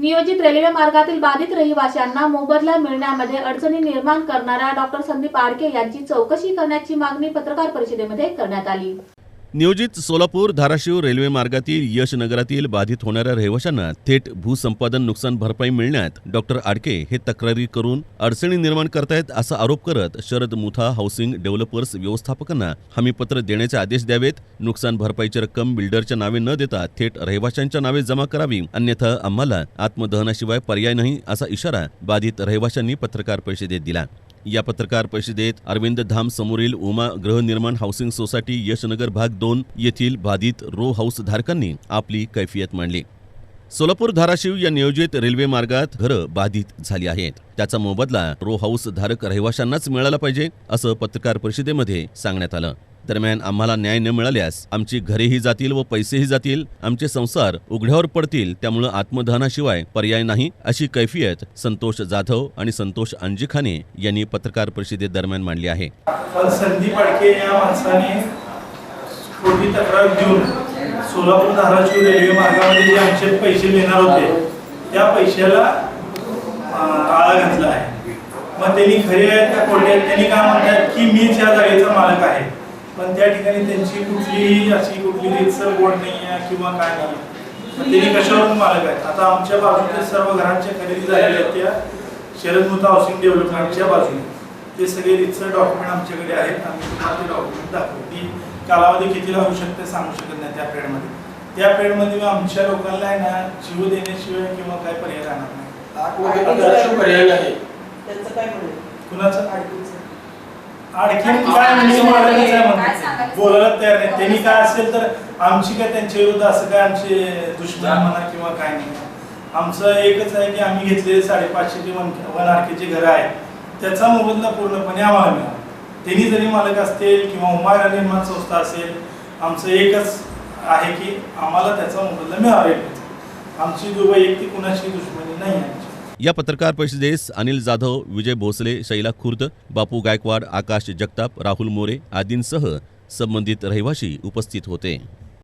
नियोजित रेल्वे मार्गातील बाधित रहिवाशांना मोबदला मिळण्यामध्ये अडचणी निर्माण करणाऱ्या डॉक्टर संदीप आडके यांची चौकशी करण्याची मागणी पत्रकार परिषदेमध्ये करण्यात आली. नियोजित सोलापूर धाराशिव रेल्वे मार्गातील यश नगरातील बाधित होणाऱ्या रहिवाशांना थेट भूसंपादन नुकसान भरपाई मिळण्यात डॉक्टर आडके हे तक्रारी करून अडचणी निर्माण करतायत असा आरोप करत शरद मुथा हाऊसिंग डेव्हलपर्स व्यवस्थापकांना हमीपत्र देण्याचे आदेश द्यावेत. नुकसान भरपाईची रक्कम बिल्डरच्या नावे न देता थेट रहिवाशांच्या नावे जमा करावी. अन्यथा आम्हाला आत्मदहनाशिवाय पर्याय नाही असा इशारा बाधित रहिवाशांनी पत्रकार परिषदेत दिला. या पत्रकार परिषदेत अरविंद धाम समोरील उमा गृहनिर्माण हाऊसिंग सोसायटी यशनगर भाग दोन येथील बाधित रो हाऊस धारकांनी आपली कैफियत मांडली. सोलापूर धाराशिव या नियोजित रेल्वे मार्गात घरं बाधित झाली आहेत. त्याचा मोबदला रो हाऊस धारक रहिवाशांनाच मिळाला पाहिजे असं पत्रकार परिषदेमध्ये सांगण्यात आलं. दरम्यान आम्हाला न्याय न मिळाल्यास आमची घरेही जातील व पैसेही जातील आमचे संसार उघड्यावर पडतील त्यामुळं आत्मदहनाशिवाय पर्याय नाही अशी कैफियत संतोष जाधव आणि संतोष अंजिखाने यांनी पत्रकार परिषदेदरम्यान मांडली आहे. संदीप या माणसाने तक्रार देऊन सोलापूर धाराशिव रेल्वे मार्गामध्ये जे आमचे पैसे मिळणार होते त्या पैशाला आळा घातला आहे. मग त्यांनी खरे आहेत का खोटे आहेत? त्यांनी काय म्हणतात की मीच या जागेचा मालक आहे. पण त्या ठिकाणी त्यांची कुठलीही अशी कुठली रीतसर बोर्ड नाही आहे किंवा काय नाही मग त्यांनी कशावरून मालक आहेत? आता आमच्या बाजूच्या सर्व घरांच्या खरेदी झालेल्या आहेत त्या शरद मुता हाऊसिंग डेव्हलपमेंटच्या बाजूने. ते सगळे रितसर डॉक्युमेंट आमच्याकडे आहेत. आम्ही तुम्हाला ते डॉक्युमेंट दाखवू कालावधी किती लागू शकते सांगू शकत नाही त्या पिरियडमध्ये त्या पिरियडमध्ये आमच्या लोकांना आहे ना जीव देण्याशिवाय किंवा काय पर्याय राहणार नाही. पर्याय त्यांचं काय कुणाचं? आणखीन काय म्हणजे आहे बोलायला तयार नाही. त्यांनी काय असेल तर आमची काय त्यांच्या विरुद्ध असं काय आमचे दुश्मन म्हणा किंवा काय नाही. आमचं एकच आहे की आम्ही घेतलेले साडेपाचशे जे वन वन आरकेचे घरं आहेत त्याचा मोबदला पूर्णपणे आम्हाला मिळाला. त्यांनी जरी मालक असतील किंवा उमायरा निर्माण संस्था असेल आमचं एकच आहे की आम्हाला त्याचा मोबदला मिळावा आमची दुबई एक ती कुणाशी दुश्मनी नाही आहे. या पत्रकार परिषदेस अनिल जाधव विजय भोसले शैला खुर्द बापू गायकवाड आकाश जगताप राहुल मोरे आदींसह संबंधित रहिवाशी उपस्थित होते.